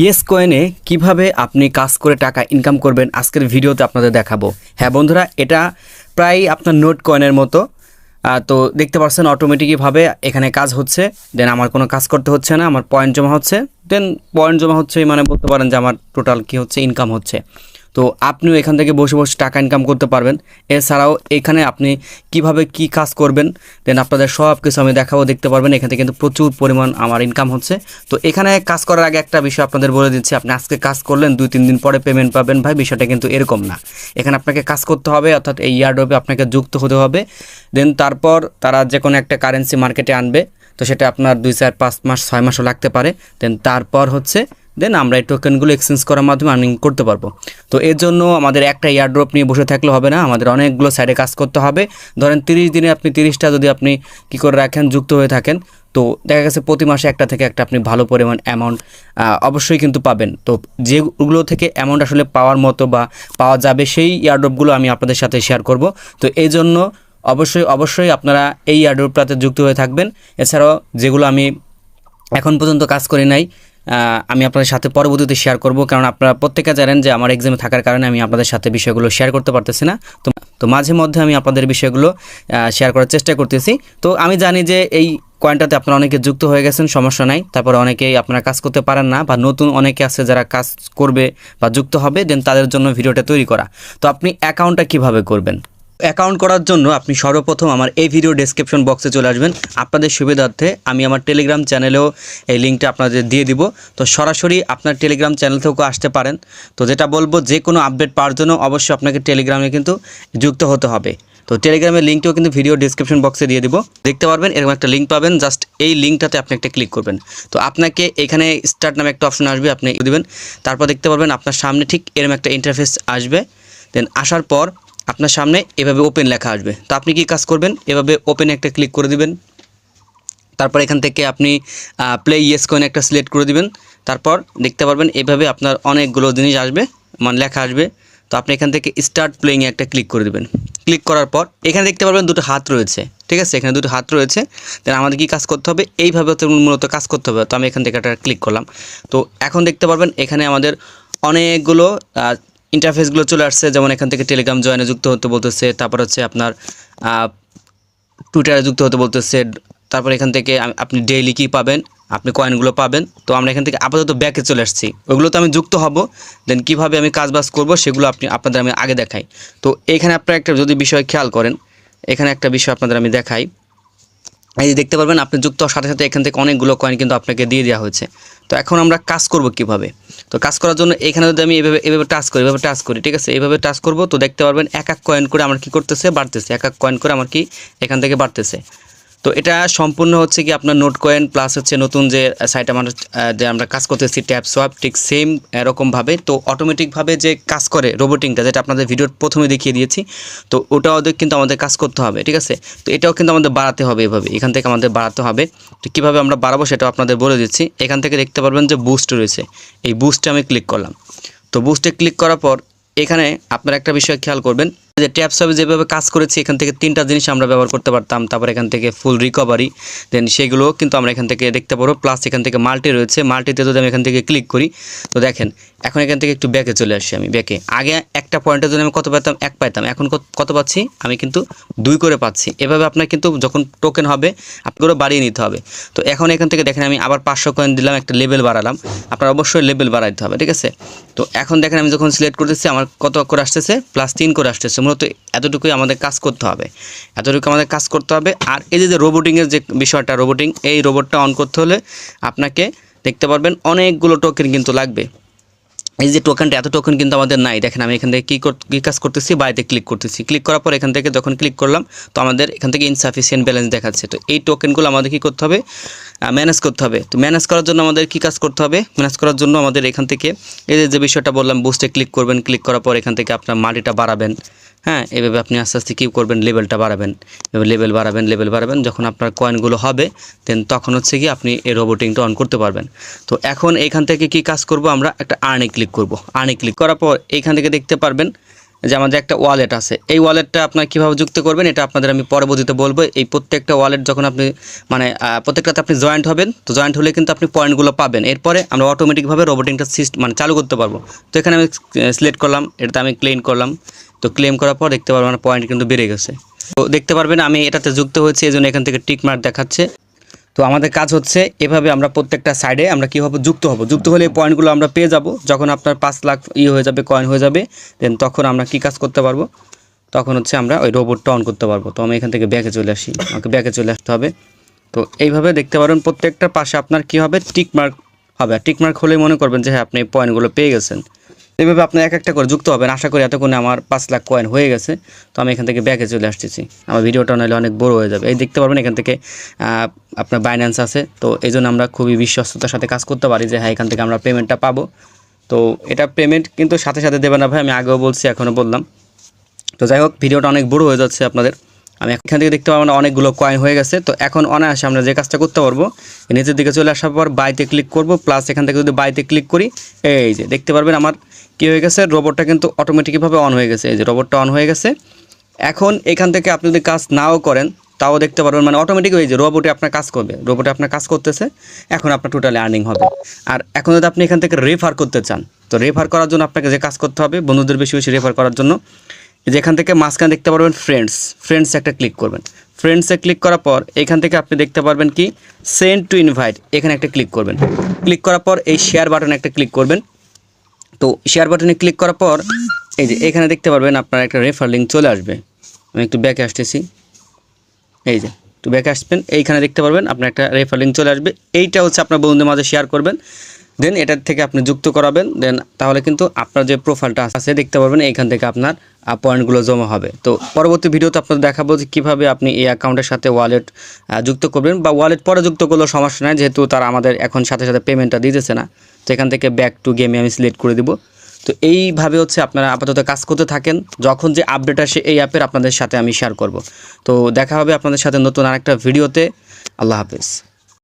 Yes কয়েনে কীভাবে আপনি কাজ করে টাকা ইনকাম করবেন আজকের ভিডিওতে আপনাদের দেখাবো। হ্যাঁ বন্ধুরা, এটা প্রায় আপনার নোট কয়েনের মতো। তো দেখতে পাচ্ছেন অটোমেটিকভাবে এখানে কাজ হচ্ছে। দেন আমার কোনো কাজ করতে হচ্ছে না, আমার পয়েন্ট জমা হচ্ছে। দেন পয়েন্ট জমা হচ্ছে মানে বলতে পারেন যে আমার টোটাল কি হচ্ছে ইনকাম হচ্ছে। তো আপনিও এখান থেকে বসে বসে টাকা ইনকাম করতে পারবেন। এছাড়াও এখানে আপনি কীভাবে কি কাজ করবেন দেন আপনাদের সব কিছু আমি দেখাবো, দেখতে পারবেন। এখান থেকে কিন্তু প্রচুর পরিমাণ আমার ইনকাম হচ্ছে। তো এখানে কাজ করার আগে একটা বিষয় আপনাদের বলে দিচ্ছি। আপনি আজকে কাজ করলেন, দুই, তিন দিন পরে পেমেন্ট পাবেন। ভাই, বিষয়টা কিন্তু এরকম না। এখানে আপনাকে কাজ করতে হবে, অর্থাৎ এই ইয়ারডবে আপনাকে যুক্ত হতে হবে। দেন তারপর তারা যে কোনো একটা কারেন্সি মার্কেটে আনবে। তো সেটা আপনার দুই, চার, পাঁচ মাস, ছয় মাসও লাগতে পারে। দেন তারপর হচ্ছে দেন আমরা এই টোকেনগুলো এক্সচেঞ্জ করার মাধ্যমে আর্নিং করতে পারব। তো এর জন্য আমাদের একটা ইয়ারড্রপ নিয়ে বসে থাকলে হবে না, আমাদের অনেকগুলো সাইডে কাজ করতে হবে। ধরেন তিরিশ দিনে আপনি তিরিশটা যদি আপনি কী করে রাখেন, যুক্ত হয়ে থাকেন, তো দেখা গেছে প্রতি মাসে একটা থেকে একটা আপনি ভালো পরিমাণ অ্যামাউন্ট অবশ্যই কিন্তু পাবেন। তো যেগুলো থেকে অ্যামাউন্ট আসলে পাওয়ার মতো বা পাওয়া যাবে সেই ইয়ারড্রপগুলো আমি আপনাদের সাথে শেয়ার করব। তো এই জন্য অবশ্যই অবশ্যই আপনারা এই ইয়ারড্রপটাতে যুক্ত হয়ে থাকবেন। এছাড়াও যেগুলো আমি এখন পর্যন্ত কাজ করি নাই আমি আপনাদের সাথে পরবর্তীতে শেয়ার করব, কারণ আপনারা প্রত্যেকে জানেন যে আমার এক্সামে থাকার কারণে আমি আপনাদের সাথে বিষয়গুলো শেয়ার করতে পারতেছি না। তো তো মাঝে মধ্যে আমি আপনাদের বিষয়গুলো শেয়ার করার চেষ্টা করতেছি। তো আমি জানি যে এই কয়েনটাতে আপনারা অনেকে যুক্ত হয়ে গেছেন, সমস্যা নাই। তারপরে অনেকেই আপনারা কাজ করতে পারেন না, বা নতুন অনেকে আছে যারা কাজ করবে বা যুক্ত হবে দেন তাদের জন্য ভিডিওটা তৈরি করা। তো আপনি অ্যাকাউন্টটা কীভাবে করবেন? অ্যাকাউন্ট করার জন্য আপনি সর্বপ্রথম আমার এই ভিডিও ডেসক্রিপশন বক্সে চলে আসবেন। আপনাদের সুবিধার্থে আমি আমার টেলিগ্রাম চ্যানেলেও এই লিঙ্কটা আপনাদের দিয়ে দিব। তো সরাসরি আপনার টেলিগ্রাম চ্যানেল থেকেও আসতে পারেন। তো যেটা বলব, যে কোনো আপডেট পাওয়ার জন্য অবশ্যই আপনাকে টেলিগ্রামে কিন্তু যুক্ত হতে হবে। তো টেলিগ্রামের লিঙ্কটিও কিন্তু ভিডিও ডিসক্রিপশন বক্সে দিয়ে দিব। দেখতে পারবেন, এরকম একটা লিঙ্ক পাবেন। জাস্ট এই লিঙ্কটাতে আপনি একটা ক্লিক করবেন। তো আপনাকে এখানে স্টার্ট নামে একটা অপশন আসবে, আপনি দেবেন। তারপর দেখতে পারবেন, আপনার সামনে ঠিক এরকম একটা ইন্টারফেস আসবে। দেন আসার পর আপনার সামনে এভাবে ওপেন লেখা আসবে। তো আপনি কি কাজ করবেন? এভাবে ওপেনে একটা ক্লিক করে দিবেন। তারপর এখান থেকে আপনি প্লে ইয়েস কয়েন একটা সিলেক্ট করে দিবেন। তারপর দেখতে পারবেন এভাবে আপনার অনেকগুলো জিনিস আসবে মানে লেখা আসবে। তো আপনি এখান থেকে স্টার্ট প্লেইংয়ে একটা ক্লিক করে দিবেন। ক্লিক করার পর এখানে দেখতে পারবেন দুটো হাত রয়েছে, ঠিক আছে? এখানে দুটো হাত রয়েছে। দেন আমাদের কি কাজ করতে হবে? এইভাবে মূলত কাজ করতে হবে। তো আমি এখান থেকে একটা ক্লিক করলাম। তো এখন দেখতে পারবেন এখানে আমাদের অনেকগুলো ইন্টারফেসগুলো চলে আসছে, যেমন এখান থেকে টেলিগ্রাম জয়েনে যুক্ত হতে বলতেছে, তারপর হচ্ছে আপনার টুইটারে যুক্ত হতে বলতেছে, তারপর এখান থেকে আপনি ডেইলি কী পাবেন, আপনি কয়েনগুলো পাবেন, তো আমরা এখান থেকে আপাতত ব্যাকে চলে আসছি। ওগুলো তো আমি যুক্ত হব দেন কীভাবে আমি কাজ বাজ করব সেগুলো আপনি, আপনাদের আমি আগে দেখাই। তো এখানে আপনারা একটা যদি বিষয় খেয়াল করেন, এখানে একটা বিষয় আপনাদের আমি দেখাই। এই যে দেখতে পারবেন, আপনি যুক্ত হওয়ার সাথে সাথে এখান থেকে অনেকগুলো কয়েন কিন্তু আপনাকে দিয়ে দেওয়া হয়েছে। তো এখন আমরা কাজ করব কীভাবে? তো কাজ করার জন্য এখানে যদি আমি এভাবে এভাবে টাচ করি, এভাবে টাচ করি, ঠিক আছে? এভাবে টাচ করব, তো দেখতে পারবেন এক এক কয়েন করে আমার কি করতেছে, বাড়তেছে। এক এক কয়েন করে আমার কি এখান থেকে বাড়তেছে। তো এটা সম্পূর্ণ হচ্ছে কি আপনার নোট কয়েন প্লাস হচ্ছে নতুন যে সাইট আমার যে আমরা কাজ করতেছি ট্যাপ সোয়াপ ঠিক সেম এরকমভাবে তো অটোমেটিকভাবে যে কাজ করে রোবোটিংটা যেটা আপনাদের ভিডিওর প্রথমে দেখিয়ে দিয়েছি, তো ওটাও ওদের কিন্তু আমাদের কাজ করতে হবে, ঠিক আছে? তো এটাও কিন্তু আমাদের বাড়াতে হবে এভাবে, এখান থেকে আমাদের বাড়াতে হবে। তো কীভাবে আমরা বাড়াবো সেটাও আপনাদের বলে দিচ্ছি। এখান থেকে দেখতে পারবেন যে বুস্ট রয়েছে, এই বুস্টে আমি ক্লিক করলাম। তো বুস্টে ক্লিক করার পর, এখানে আপনারা একটা বিষয় খেয়াল করবেন যে ট্যাপ সবে যেভাবে কাজ করেছি, এখান থেকে তিনটা জিনিস আমরা ব্যবহার করতে পারতাম। তারপর এখান থেকে ফুল রিকভারি দেন সেগুলো কিন্তু আমরা এখান থেকে দেখতে পারব। প্লাস এখান থেকে মাল্টি রয়েছে। মাল্টিতে যদি আমি এখান থেকে ক্লিক করি, তো দেখেন, এখন এখান থেকে একটু ব্যাকে চলে আসি আমি। ব্যাকে আগে একটা পয়েন্টের জন্য আমি কত পেতাম? এক পাইতাম। এখন কত- পাচ্ছি? আমি কিন্তু দুই করে পাচ্ছি। এভাবে আপনার কিন্তু যখন টোকেন হবে আপনাকে বাড়িয়ে নিতে হবে। তো এখন এখান থেকে দেখেন, আমি আবার পাঁচশো কয়েন দিলাম, একটা লেভেল বাড়ালাম। আপনার অবশ্যই লেভেল বাড়াইতে হবে, ঠিক আছে? তো এখন দেখেন, আমি যখন সিলেক্ট করতেছি, আমার কত করে আসতেছে? প্লাস তিন করে আসতেছে। মূলত এতটুকুই আমাদের কাজ করতে হবে। এতটুকু আমাদের কাজ করতে হবে। আর এই যে রোবোটিংয়ের যে বিষয়টা রোবোটিং এই রোবটটা অন করতে হলে আপনাকে দেখতে পারবেন, অনেকগুলো টোকেন কিন্তু লাগবে। এই যে টোকেনটা এত টোকেন কিন্তু আমাদের নাই। দেখেন আমি এখান থেকে কী কী কাজ করতেছি? বাড়িতে ক্লিক করতেছি। ক্লিক করার পর এখান থেকে যখন ক্লিক করলাম, তো আমাদের এখান থেকে ইনসাফিসিয়েন্ট ব্যালেন্স দেখাচ্ছে। তো এই টোকেনগুলো আমাদের কী করতে হবে? ম্যানেজ করতে হবে। তো ম্যানেজ করার জন্য আমাদের কী কাজ করতে হবে? ম্যানেজ করার জন্য আমাদের এখান থেকে, এই যে বিষয়টা বললাম বুস্টে ক্লিক করবেন। ক্লিক করার পর এখান থেকে আপনার মাটিটা বাড়াবেন। হ্যাঁ এভাবে আপনি আস্তে আস্তে কী করবেন লেভেলটা বাড়াবেন। এভাবে লেভেল বাড়াবেন লেভেল বাড়াবেন, যখন আপনার কয়েনগুলো হবে দেন তখন হচ্ছে কি আপনি এই রোবোটিংটা অন করতে পারবেন। তো এখন এখান থেকে কি কাজ করব আমরা? একটা আর্নে ক্লিক করব। আর্নে ক্লিক করার পর এইখান থেকে দেখতে পারবেন যে আমাদের একটা ওয়ালেট আছে। এই ওয়ালেটটা আপনার কীভাবে যুক্ত করবেন, এটা আপনাদের আমি পরবর্তীতে বলব। এই প্রত্যেকটা ওয়ালেট যখন আপনি মানে প্রত্যেকটাতে আপনি জয়েন্ট হবেন, তো জয়েন্ট হলে কিন্তু আপনি পয়েন্টগুলো পাবেন। এরপরে আমরা অটোমেটিকভাবে রোবোটিংটা সিস্ট মানে চালু করতে পারব। তো এখানে আমি সিলেক্ট করলাম, এটাতে আমি ক্লেম করলাম। তো ক্লেম করার পর দেখতে পারবেন পয়েন্ট কিন্তু বেড়ে গেছে। তো দেখতে পারবেন আমি এটাতে যুক্ত হয়েছি এই জন্য এখান থেকে টিক মার্ক দেখাচ্ছে। তো আমাদের কাজ হচ্ছে, এভাবে আমরা প্রত্যেকটা সাইডে আমরা কী হব যুক্ত হব? যুক্ত হলে এই পয়েন্টগুলো আমরা পেয়ে যাব। যখন আপনার পাঁচ লাখ ই হয়ে যাবে কয়েন হয়ে যাবে দেন তখন আমরা কি কাজ করতে পারব? তখন হচ্ছে আমরা ওই রোবটটা অন করতে পারব। তো আমি এখান থেকে ব্যাকে চলে আসি। আমাকে ব্যাকে চলে আসতে হবে। তো এইভাবে দেখতে পারেন প্রত্যেকটা পাশে আপনার কি হবে? টিক মার্ক হবে। টিক মার্ক হলেই মনে করবেন যে হ্যাঁ আপনি এই পয়েন্টগুলো পেয়ে গেছেন। এইভাবে আপনি এক একটা করে যুক্ত হবেন। আশা করি এতক্ষণে আমার পাঁচ লাখ কয়েন হয়ে গেছে। তো আমি এখান থেকে ব্যাকে চলে আসতেছি। আমার ভিডিওটা নাহলে অনেক বড় হয়ে যাবে। এই দেখতে পারবেন এখান থেকে আপনার বাইন্যান্স আছে। তো এই জন্য আমরা খুবই বিশ্বস্ততার সাথে কাজ করতে পারি যে হ্যাঁ এখান থেকে আমরা পেমেন্টটা পাবো। তো এটা পেমেন্ট কিন্তু সাথে সাথে দেবে না ভাই, আমি আগেও বলছি, এখনও বললাম। তো যাই হোক, ভিডিওটা অনেক বড় হয়ে যাচ্ছে আপনাদের। আমি এখান থেকে দেখতে পাবো না, অনেকগুলো কয়েন হয়ে গেছে। তো এখন অনায়াসে আমরা যে কাজটা করতে পারব নিচের দিকে চলে আসার পর বাইতে ক্লিক করব প্লাস এখান থেকে যদি বাইতে ক্লিক করি, এই যে দেখতে পারবেন আমার কী হয়ে গেছে রোবটটা কিন্তু অটোমেটিকভাবে অন হয়ে গেছে, এই যে রোবটটা অন হয়ে গেছে। এখন এখান থেকে আপনি যদি কাজ নাও করেন, তাও দেখতে পারবেন মানে অটোমেটিক ওই যে রোবটে আপনার কাজ করবে রোবটে আপনার কাজ করতেছে, এখন আপনার টোটালি আর্নিং হবে। আর এখন যদি আপনি এখান থেকে রেফার করতে চান, তো রেফার করার জন্য আপনাকে যে কাজ করতে হবে, বন্ধুদের বেশি বেশি রেফার করার জন্য যেখান থেকে মাঝখানে দেখতে পারবেন ফ্রেন্ডস ফ্রেন্ডস একটা ক্লিক করবেন। ফ্রেন্ডসে ক্লিক করার পর এখান থেকে আপনি দেখতে পারবেন কি সেন্ড টু ইনভাইট এখানে একটা ক্লিক করবেন। ক্লিক করার পর এই শেয়ার বাটনে একটা ক্লিক করবেন। তো শেয়ার বাটনে ক্লিক করার পর, এই যে এখানে দেখতে পারবেন আপনার একটা রেফার লিঙ্ক চলে আসবে। আমি একটু ব্যাকে আসতেছি। এই যে, একটু ব্যাকে আসবেন, এইখানে দেখতে পারবেন আপনার একটা রেফার লিঙ্ক চলে আসবে। এইটা হচ্ছে আপনার বন্ধুদের মাঝে শেয়ার করবেন। দেন এটার থেকে আপনি যুক্ত করাবেন, দেন তাহলে কিন্তু আপনার যে প্রোফাইলটা আছে দেখতে পারবেন, এইখান থেকে আপনার পয়েন্টগুলো জমা হবে। তো পরবর্তী ভিডিওতে আপনাদের দেখাবো যে কীভাবে আপনি এই অ্যাকাউন্টের সাথে ওয়ালেট যুক্ত করবেন বা ওয়ালেট পরে যুক্ত করলেও সমস্যা নাই, যেহেতু তারা আমাদের এখন সাথে সাথে পেমেন্টটা দিতেছে না। তো এখান থেকে ব্যাক টু গেমে আমি সিলেক্ট করে দিব। তো এইভাবে হচ্ছে আপনারা আপাতত কাজ করতে থাকেন। যখন যে আপডেট আসে এই অ্যাপের আপনাদের সাথে আমি শেয়ার করব। তো দেখা হবে আপনাদের সাথে নতুন আরেকটা ভিডিওতে। আল্লাহ হাফেজ।